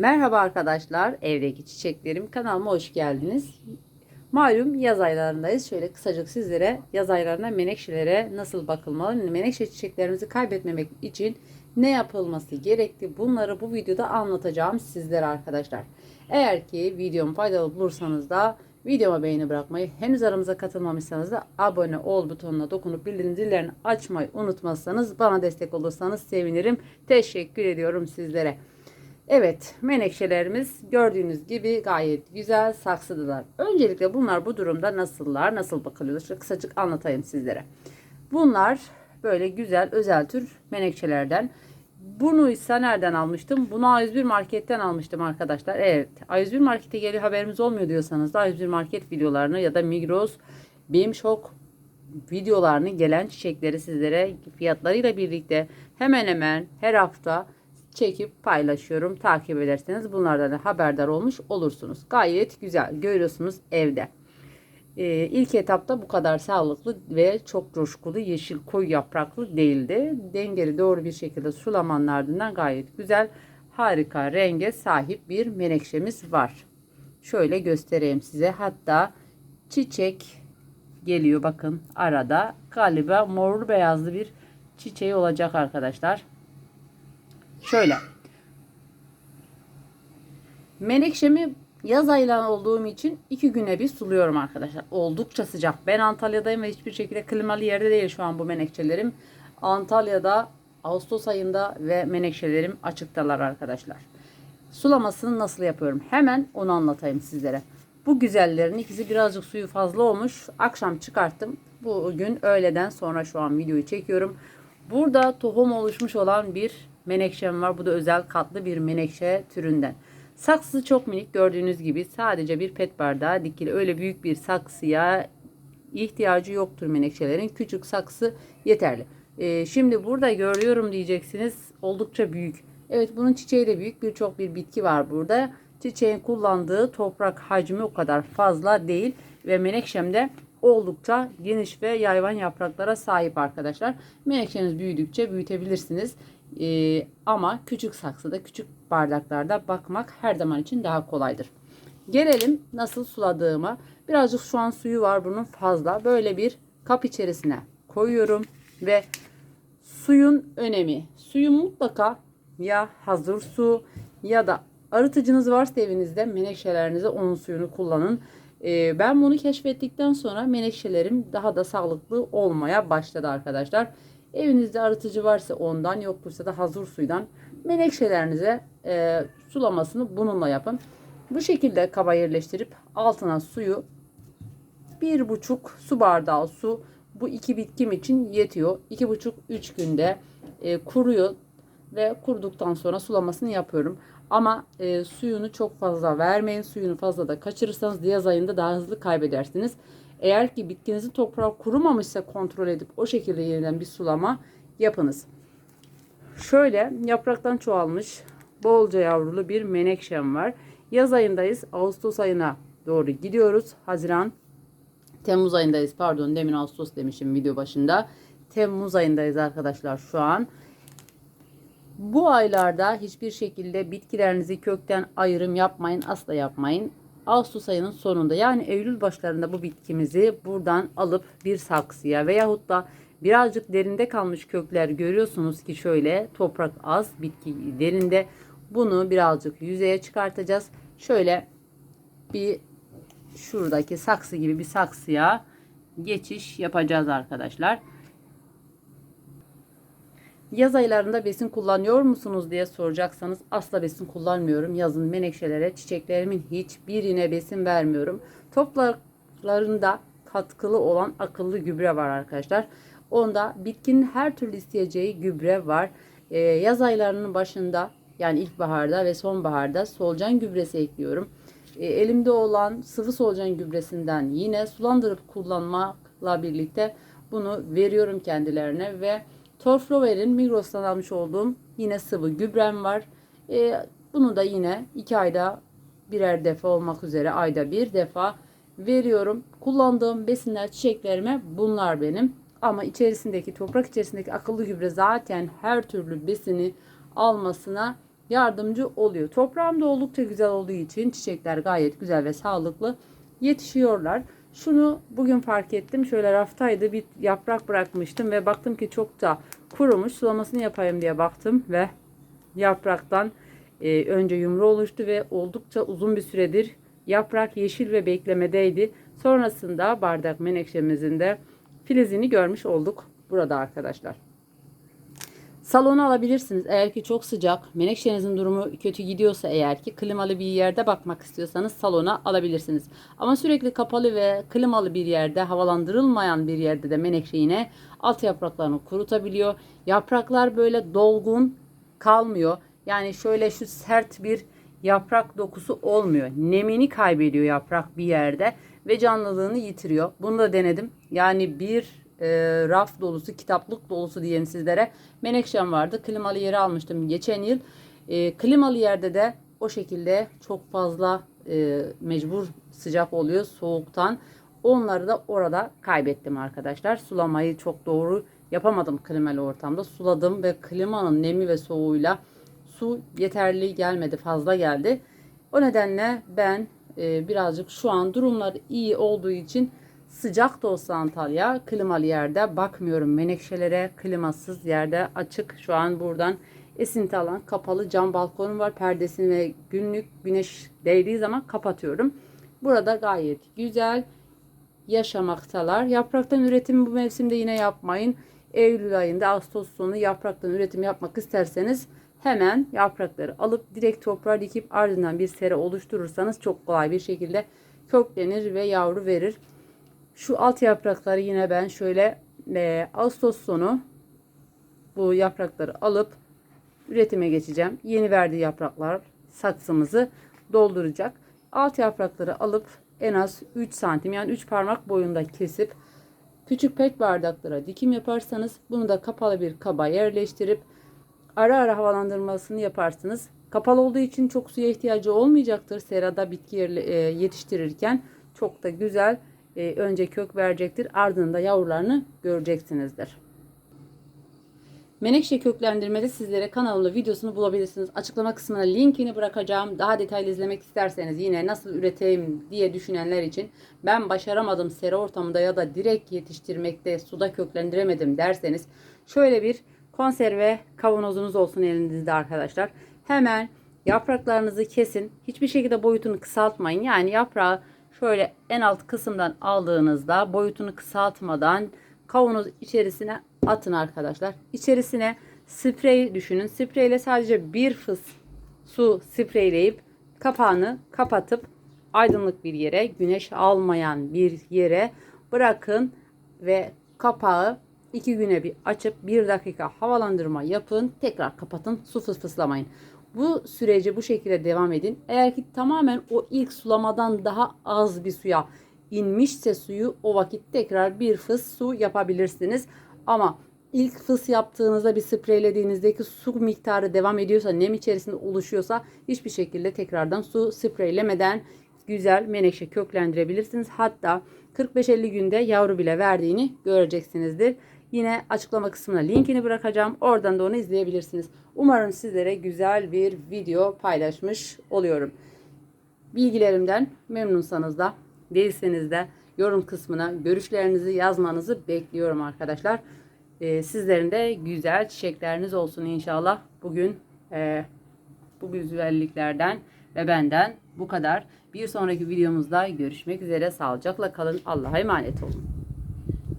Merhaba arkadaşlar, evdeki çiçeklerim kanalıma hoş geldiniz. Malum yaz aylarındayız. Şöyle kısacık sizlere yaz aylarında menekşelere nasıl bakılmalı, menekşe çiçeklerimizi kaybetmemek için ne yapılması gerekli bunları bu videoda anlatacağım sizlere arkadaşlar. Eğer ki videomu faydalı bulursanız da videoma beğeni bırakmayı, henüz aramıza katılmamışsanız da abone ol butonuna dokunup bildirim zillerini açmayı unutmazsanız bana destek olursanız sevinirim. Teşekkür ediyorum sizlere. Evet menekşelerimiz gördüğünüz gibi gayet güzel saksıdılar. Öncelikle bunlar bu durumda nasıllar nasıl bakılıyor? Şöyle kısacık anlatayım sizlere. Bunlar böyle güzel özel tür menekşelerden. Bunu ise nereden almıştım? Bunu A101 marketten almıştım arkadaşlar. Evet A101 markete geliyor haberimiz olmuyor diyorsanız da A101 market videolarını ya da Migros, Beam Shop videolarını gelen çiçekleri sizlere fiyatlarıyla birlikte hemen hemen her hafta çekip paylaşıyorum. Takip ederseniz bunlardan da haberdar olmuş olursunuz. Gayet güzel görüyorsunuz evde. Ee, ilk etapta bu kadar sağlıklı ve çok coşkulu yeşil koyu yapraklı değildi. Dengeli doğru bir şekilde sulamanın ardından gayet güzel harika renge sahip bir menekşemiz var. Şöyle göstereyim size. Hatta çiçek geliyor bakın arada galiba morlu beyazlı bir çiçeği olacak arkadaşlar. Şöyle. Menekşemi yaz ayları olduğum için iki güne bir suluyorum arkadaşlar. Oldukça sıcak. Ben Antalya'dayım ve hiçbir şekilde klimalı yerde değil şu an bu menekşelerim. Antalya'da Ağustos ayında ve menekşelerim açıktalar arkadaşlar. Sulamasını nasıl yapıyorum? Hemen onu anlatayım sizlere. Bu güzellerin ikisi birazcık suyu fazla olmuş. Akşam çıkarttım. Bugün öğleden sonra şu an videoyu çekiyorum. Burada tohum oluşmuş olan bir menekşem var. Bu da özel katlı bir menekşe türünden. Saksısı çok minik gördüğünüz gibi sadece bir pet bardağı dikili. Öyle büyük bir saksıya ihtiyacı yoktur menekşelerin. Küçük saksı yeterli. Ee, şimdi burada görüyorum diyeceksiniz oldukça büyük. Evet bunun çiçeği de büyük. Birçok bir bitki var burada. Çiçeğin kullandığı toprak hacmi o kadar fazla değil. Ve menekşem de oldukça geniş ve yayvan yapraklara sahip arkadaşlar. Menekşeniz büyüdükçe büyütebilirsiniz. Ee, ama küçük saksıda, küçük bardaklarda bakmak her zaman için daha kolaydır. Gelelim nasıl suladığıma. Birazcık şu an suyu var bunun fazla. Böyle bir kap içerisine koyuyorum ve suyun önemi. Suyu mutlaka ya hazır su ya da arıtıcınız varsa evinizde menekşelerinize onun suyunu kullanın. Ee, ben bunu keşfettikten sonra menekşelerim daha da sağlıklı olmaya başladı arkadaşlar. Evinizde arıtıcı varsa ondan yoksa da hazır suydan menekşelerinize e, sulamasını bununla yapın. Bu şekilde kaba yerleştirip altına suyu bir buçuk su bardağı su bu iki bitkim için yetiyor. İki buçuk üç günde e, kuruyor ve kuruduktan sonra sulamasını yapıyorum. Ama e, suyunu çok fazla vermeyin. Suyunu fazla da kaçırırsanız yaz ayında daha hızlı kaybedersiniz. Eğer ki bitkinizin toprağı kurumamışsa kontrol edip o şekilde yeniden bir sulama yapınız. Şöyle yapraktan çoğalmış bolca yavrulu bir menekşem var. Yaz ayındayız. Ağustos ayına doğru gidiyoruz. Haziran Temmuz ayındayız. Pardon demin Ağustos demişim video başında. Temmuz ayındayız arkadaşlar şu an. Bu aylarda hiçbir şekilde bitkilerinizi kökten ayrım yapmayın. Asla yapmayın. Ağustos ayının sonunda yani Eylül başlarında bu bitkimizi buradan alıp bir saksıya veyahut da birazcık derinde kalmış kökler görüyorsunuz ki şöyle toprak az bitki derinde bunu birazcık yüzeye çıkartacağız. Şöyle bir şuradaki saksı gibi bir saksıya geçiş yapacağız arkadaşlar. Yaz aylarında besin kullanıyor musunuz diye soracaksanız asla besin kullanmıyorum. Yazın menekşelere, çiçeklerimin hiçbirine besin vermiyorum. Topraklarında katkılı olan akıllı gübre var arkadaşlar. Onda bitkinin her türlü isteyeceği gübre var. Ee, yaz aylarının başında yani ilkbaharda ve sonbaharda solucan gübresi ekliyorum. Ee, elimde olan sıvı solucan gübresinden yine sulandırıp kullanmakla birlikte bunu veriyorum kendilerine ve Torflower'in Migros'tan almış olduğum yine sıvı gübrem var. Ee, bunu da yine 2 ayda birer defa olmak üzere ayda bir defa veriyorum. Kullandığım besinler çiçeklerime bunlar benim. Ama içerisindeki toprak içerisindeki akıllı gübre zaten her türlü besini almasına yardımcı oluyor. Toprağım da oldukça güzel olduğu için çiçekler gayet güzel ve sağlıklı yetişiyorlar. Şunu bugün fark ettim. Şöyle raftaydı bir yaprak bırakmıştım ve baktım ki çok da kurumuş. Sulamasını yapayım diye baktım ve yapraktan e, önce yumru oluştu ve oldukça uzun bir süredir yaprak yeşil ve beklemedeydi. Sonrasında bardak menekşemizin de filizini görmüş olduk burada arkadaşlar. Salona alabilirsiniz. Eğer ki çok sıcak, menekşenizin durumu kötü gidiyorsa eğer ki klimalı bir yerde bakmak istiyorsanız salona alabilirsiniz. Ama sürekli kapalı ve klimalı bir yerde, havalandırılmayan bir yerde de menekşe yine alt yapraklarını kurutabiliyor. Yapraklar böyle dolgun kalmıyor. Yani şöyle şu sert bir yaprak dokusu olmuyor. Nemini kaybediyor yaprak bir yerde ve canlılığını yitiriyor. Bunu da denedim. Yani bir e, raf dolusu, kitaplık dolusu diyeyim sizlere. Menekşem vardı. Klimalı yere almıştım geçen yıl. E, klimalı yerde de o şekilde çok fazla e, mecbur sıcak oluyor soğuktan. Onları da orada kaybettim arkadaşlar. Sulamayı çok doğru yapamadım klimalı ortamda. Suladım ve klimanın nemi ve soğuğuyla su yeterli gelmedi, fazla geldi. O nedenle ben e, birazcık şu an durumlar iyi olduğu için sıcak da olsa Antalya klimalı yerde bakmıyorum menekşelere klimasız yerde açık şu an buradan esinti alan kapalı cam balkonum var perdesini ve günlük güneş değdiği zaman kapatıyorum. Burada gayet güzel yaşamaktalar. Yapraktan üretimi bu mevsimde yine yapmayın. Eylül ayında Ağustos sonu yapraktan üretim yapmak isterseniz hemen yaprakları alıp direkt toprağa dikip ardından bir sera oluşturursanız çok kolay bir şekilde köklenir ve yavru verir. Şu alt yaprakları yine ben şöyle e, Ağustos sonu bu yaprakları alıp üretime geçeceğim. Yeni verdiği yapraklar saksımızı dolduracak. Alt yaprakları alıp en az 3 santim yani 3 parmak boyunda kesip küçük pet bardaklara dikim yaparsanız bunu da kapalı bir kaba yerleştirip ara ara havalandırmasını yaparsınız. Kapalı olduğu için çok suya ihtiyacı olmayacaktır. Serada bitki e, yetiştirirken çok da güzel e, önce kök verecektir. Ardında yavrularını göreceksinizdir. Menekşe köklendirmede sizlere kanalımda videosunu bulabilirsiniz. Açıklama kısmına linkini bırakacağım. Daha detaylı izlemek isterseniz yine nasıl üreteyim diye düşünenler için ben başaramadım sera ortamında ya da direkt yetiştirmekte suda köklendiremedim derseniz şöyle bir konserve kavanozunuz olsun elinizde arkadaşlar. Hemen yapraklarınızı kesin. Hiçbir şekilde boyutunu kısaltmayın. Yani yaprağı şöyle en alt kısımdan aldığınızda boyutunu kısaltmadan kavanoz içerisine atın arkadaşlar. İçerisine sprey düşünün. Spreyle sadece bir fıs su spreyleyip kapağını kapatıp aydınlık bir yere, güneş almayan bir yere bırakın ve kapağı iki güne bir açıp bir dakika havalandırma yapın. Tekrar kapatın. Su fısfıslamayın. Bu süreci bu şekilde devam edin. Eğer ki tamamen o ilk sulamadan daha az bir suya inmişse suyu o vakit tekrar bir fıs su yapabilirsiniz. Ama ilk fıs yaptığınızda bir spreylediğinizdeki su miktarı devam ediyorsa nem içerisinde oluşuyorsa hiçbir şekilde tekrardan su spreylemeden güzel menekşe köklendirebilirsiniz. Hatta 45-50 günde yavru bile verdiğini göreceksinizdir. Yine açıklama kısmına linkini bırakacağım. Oradan da onu izleyebilirsiniz. Umarım sizlere güzel bir video paylaşmış oluyorum. Bilgilerimden memnunsanız da değilseniz de yorum kısmına görüşlerinizi yazmanızı bekliyorum arkadaşlar. Ee, sizlerin de güzel çiçekleriniz olsun inşallah. Bugün e, bu güzelliklerden ve benden bu kadar. Bir sonraki videomuzda görüşmek üzere. Sağlıcakla kalın. Allah'a emanet olun.